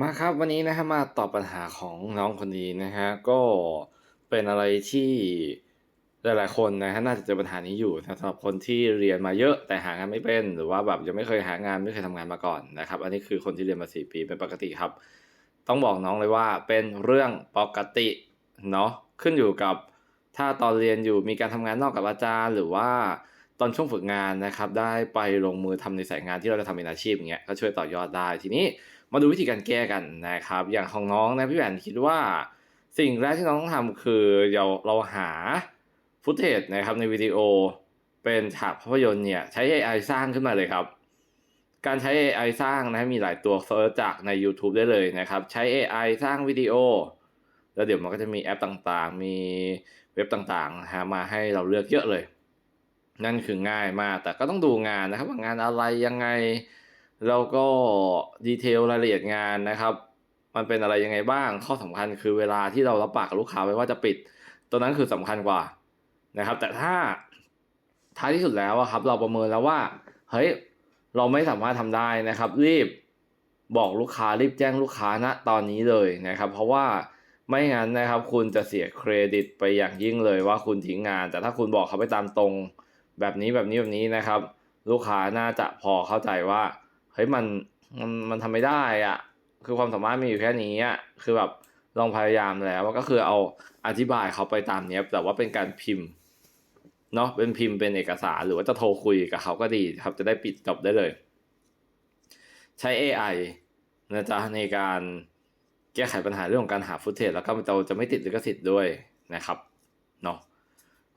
มาครับวันนี้นะครับมาตอบปัญหาของน้องคนนี้นะฮะก็เป็นอะไรที่หลายๆคนนะฮะน่าจะเจอปัญหานี้อยู่นะสำหรับคนที่เรียนมาเยอะแต่หางานไม่เป็น หรือว่าแบบยังไม่เคยหางานไม่เคยทำงานมาก่อนนะครับ อันนี้คือคนที่เรียนมาสี่ปีเป็นปกติครับ ต้องบอกน้องเลยว่าเป็นเรื่องปกติเนาะขึ้นอยู่กับถ้าตอนเรียนอยู่มีการทำงานนอกกับอาจารย์ หรือว่าตอนช่วงฝึกงานนะครับ ได้ไปลงมือทำในสายงานที่เราจะทำเป็นอาชีพอย่างเงี้ยก็ช่วยต่อยอดได้ทีนี้ มาดูวิธีการแก้กันนะครับ อย่างของน้องนะพี่แหวนคิดว่า สิ่งแรกที่น้องต้องทำคือเราเราหาฟุตเทจนะครับในวิดีโอเป็นฉากภาพยนตร์เนี่ยใช้ AI สร้างขึ้นมาเลยครับ การใช้ AI สร้างนะมีหลายตัวเซิร์ชจากใน YouTube ได้เลยนะครับ ใช้ AI สร้างวิดีโอ แล้วเดี๋ยวมันก็จะมีแอปต่างๆ มีเว็บต่างๆนะฮะมาให้เราเลือกเยอะเลย นั่นคือง่ายมากแต่ก็ต้องดูงานนะครับว่างานอะไรยังไง แล้วก็ดีเทลรายละเอียดงานนะครับ มันเป็นอะไรยังไงบ้าง ข้อสำคัญคือเวลาที่เรารับปากกับลูกค้าไว้ว่าจะปิด ตัวนั้นคือสำคัญกว่านะครับ แต่ถ้าท้ายที่สุดแล้วครับ เราประเมินแล้วว่า เฮ้ย เราไม่สามารถทำได้นะครับ รีบบอกลูกค้ารีบแจ้งลูกค้าณตอนนี้เลยนะครับ เพราะว่าไม่งั้นนะครับ คุณจะเสียเครดิตไปอย่างยิ่งเลยว่าคุณทิ้งงาน แต่ถ้าคุณบอกเขาไปตามตรง แบบนี้แบบนี้แบบนี้นะครับ ลูกค้าน่าจะพอเข้าใจว่า เฮ้ยมันมันมันทำไม่ได้อะคือความสามารถมีอยู่แค่นี้อะคือแบบลองพยายามแล้วก็คือเอาอธิบายเขาไปตามเนี้ยแต่ว่าเป็นการพิมพ์เนาะเป็นพิมพ์เป็นเอกสารหรือว่าจะโทรคุยกับเขาก็ดีครับจะได้ปิดจบได้เลย ใช้ AI นะจ๊ะในการแก้ไขปัญหาเรื่องของการหาฟุตเทจแล้วก็เราจะไม่ติดลิขสิทธิ์ด้วยนะครับเนาะ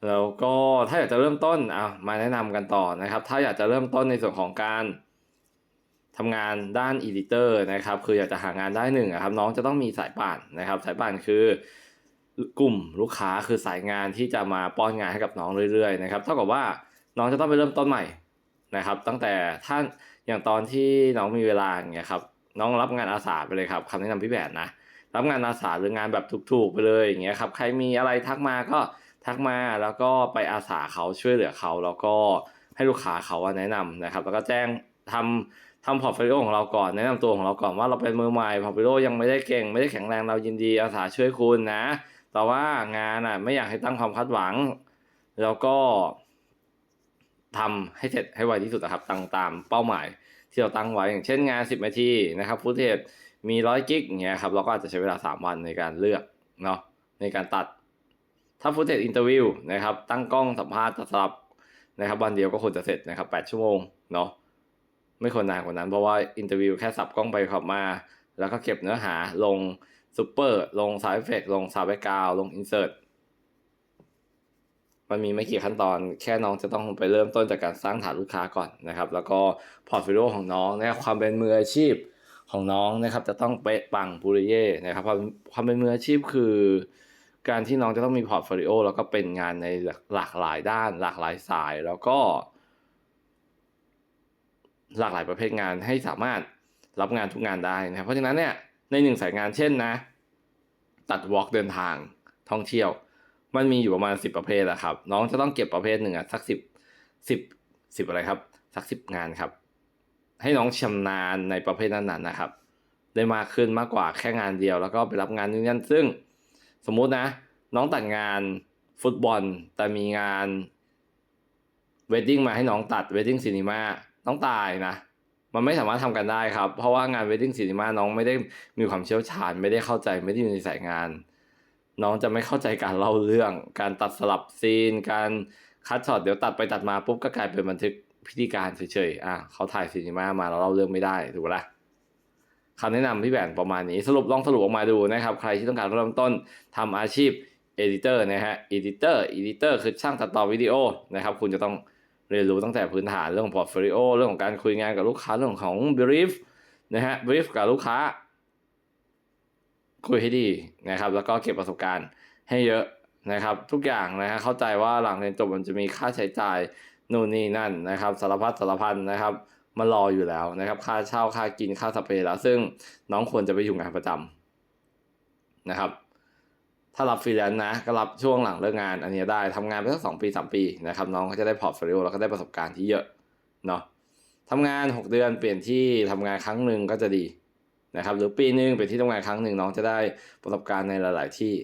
แล้วก็ถ้าอยากจะเริ่มต้นอะมาแนะนำกันต่อนะครับ ถ้าอยากจะเริ่มต้นในส่วนของการ ทำงานด้านอีดิเตอร์นะครับ คืออยากจะหางานได้หนึ่งครับน้องจะต้องมีสายป่านนะครับ สายป่านคือกลุ่มลูกค้าคือสายงานที่จะมาป้อนงานให้กับน้องเรื่อยๆนะครับเท่ากับว่าน้องจะต้องไปเริ่มต้นใหม่นะครับ ตั้งแต่ท่านอย่างตอนที่น้องมีเวลาอย่างเงี้ยครับน้องรับงานอาสาไปเลยครับคำแนะนำพี่แบนนะรับงานอาสาหรืองานแบบถูกๆไปเลยอย่างเงี้ยครับใครมีอะไรทักมาก็ทักมาแล้วก็ไปอาสาเขาช่วยเหลือเขาแล้วก็ให้ลูกค้าเขาแนะนำนะครับ แล้วก็แจ้งทำ ทำพอร์ตโฟลิโอของเราก่อนแนะนำตัวของเราก่อนว่าเราเป็นมือใหม่พอร์ตโฟลิโอยังไม่ได้เก่ง ไม่ได้แข็งแรงเรายินดีอาสาช่วยคุณนะ แต่ว่างานอะไม่อยากให้ตั้งความคาดหวัง แล้วก็ทำให้เสร็จให้ไวที่สุดนะครับตั้งตามเป้าหมายที่เราตั้งไว้อย่างเช่นงาน 10 นาทีนะครับฟุตเทจมีร้อยกิกเงี้ยครับเราก็อาจจะใช้เวลา 3 วันในการเลือกเนาะในการตัด ถ้าฟุตเทจอินเตอร์วิวนะครับตั้งกล้องสัมภาษณ์สลับนะครับวันเดียวก็ควรจะเสร็จนะครับ 8 ชั่วโมงเนาะ ไม่ควรนานกว่านั้น เพราะว่าอินเตอร์วิวแค่สับกล้องไปขับมา แล้วก็เก็บเนื้อหาลงซูเปอร์ลงซาวด์เอฟเฟกลงซาวด์แบ็กกราวลงอินเสิร์ตมันมีไม่กี่ขั้นตอนแค่น้องจะต้องไปเริ่มต้นจากการสร้างฐานลูกค้าก่อนนะครับ แล้วก็พอร์ตโฟลิโอของน้องนะครับความเป็นมืออาชีพของน้องนะครับ จะต้องเป๊ะปังปุริเย่นะครับความความเป็นมืออาชีพคือ การที่น้องจะต้องมีพอร์ตโฟลิโอแล้วก็เป็นงานในหลากหลายด้าน หลากหลายสายแล้วก็ หลากหลายประเภทงานให้สามารถรับงานทุกงานได้นะครับ เพราะฉะนั้นเนี่ยในหนึ่งสายงานเช่นนะ ตัดวอล์กเดินทางท่องเที่ยว มันมีอยู่ประมาณสิบประเภทอะครับ น้องจะต้องเก็บประเภทหนึ่งอะสักสิบสิบสิบอะไรครับ สักสิบงานครับ ให้น้องชำนาญในประเภทนั้นๆนะครับ ได้มากขึ้นมากกว่าแค่งานเดียว แล้วก็ไปรับงานนู้นนั่นซึ่ง สมมุตินะ น้องตัดงานฟุตบอล แต่มีงานเวดดิ้งมาให้น้องตัดเวดดิ้งซีนีมา ต้องตายนะ มันไม่สามารถทำกันได้ครับ เพราะว่างานเวดดิ้งซีนีมาน้องไม่ได้มีความเชี่ยวชาญ ไม่ได้เข้าใจไม่ได้อยู่ในสายงาน น้องจะไม่เข้าใจการเล่าเรื่อง การตัดสลับซีน การคัดช็อตเดี๋ยวตัดไปตัดมาปุ๊บก็กลายเป็นบันทึกพิธีการเฉยๆอะเขาถ่ายซีนีมามาแล้วเล่าเรื่องไม่ได้ถูกปะล่ะคำแนะนำพี่แบนประมาณนี้สรุปลองสรุปออกมาดูนะครับ ใครที่ต้องการเริ่มต้นทำอาชีพเอดิเตอร์นะฮะเอดิเตอร์เอดิเตอร์คือช่างตัดต่อวิดีโอนะครับ คุณจะต้อง เรียนรู้ตั้งแต่พื้นฐานเรื่องของพอร์ตโฟลิโอเรื่องของการคุยงานกับลูกค้าเรื่องของบรีฟนะฮะบรีฟกับลูกค้า คุยให้ดีนะครับ แล้วก็เก็บประสบการณ์ให้เยอะนะครับ ทุกอย่างนะฮะเข้าใจว่าหลังเรียนจบมันจะมีค่าใช้จ่ายนู่นนี่นั่นนะครับ สารพัดสารพันนะครับมารออยู่แล้วนะครับ ค่าเช่าค่ากินค่าสเปรย์แล้ว ซึ่งน้องควรจะไปอยู่งานประจำนะครับ ถ้ารับฟรีแลนซ์นะก็รับช่วงหลังเลิกงาน อันนี้ได้ทำงานไปสักสองปีสามปีนะครับน้องก็จะได้พอร์ตโฟลิโอแล้วก็ได้ประสบการณ์ที่เยอะเนาะทำงานหกเดือนเปลี่ยนที่ทำงานครั้งหนึ่งก็จะดีนะครับหรือปีหนึ่งเป็นที่ทำงานครั้งหนึ่งน้องจะได้ประสบการณ์ในหลาย ๆที่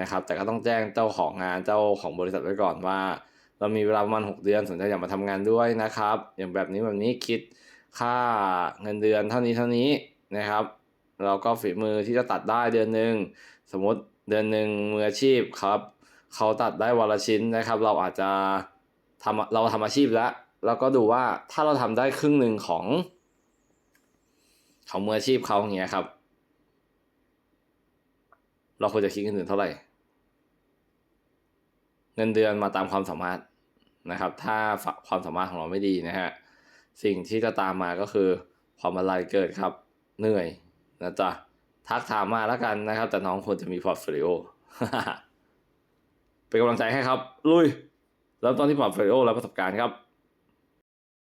นะครับแต่ก็ต้องแจ้งเจ้าของงานเจ้าของบริษัทไว้ก่อนว่า เรามีเวลาประมาณ6เดือนสนใจอยากมาทำงานด้วยนะครับ อย่างแบบนี้แบบนี้คิดค่าเงินเดือนเท่านี้เท่านี้นะครับ เราก็ฝีมือที่จะตัดได้เดือนหนึ่งสมมติ เดือนหนึ่งมืออาชีพครับเขาตัดได้วันละชิ้นนะครับ เราอาจจะทำเราทำอาชีพแล้วเราก็ดูว่าถ้าเราทำได้ครึ่งหนึ่งของ ของมืออาชีพเขาอย่างเงี้ยครับ เราควรจะคิดเงินเดือนเท่าไหร่ เงินเดือนมาตามความสามารถนะครับ ถ้าความสามารถของเราไม่ดีนะฮะสิ่งที่จะตามมาก็คือความอะไรเกิดครับ เหนื่อยนะจ๊ะ ทักถามมาแล้วกันนะครับ แต่น้องควรจะมีพอร์ตโฟลิโอเป็นกำลังใจให้ครับ ลุยแล้วตอนที่พอร์ตโฟลิโอและประสบการณ์ครับ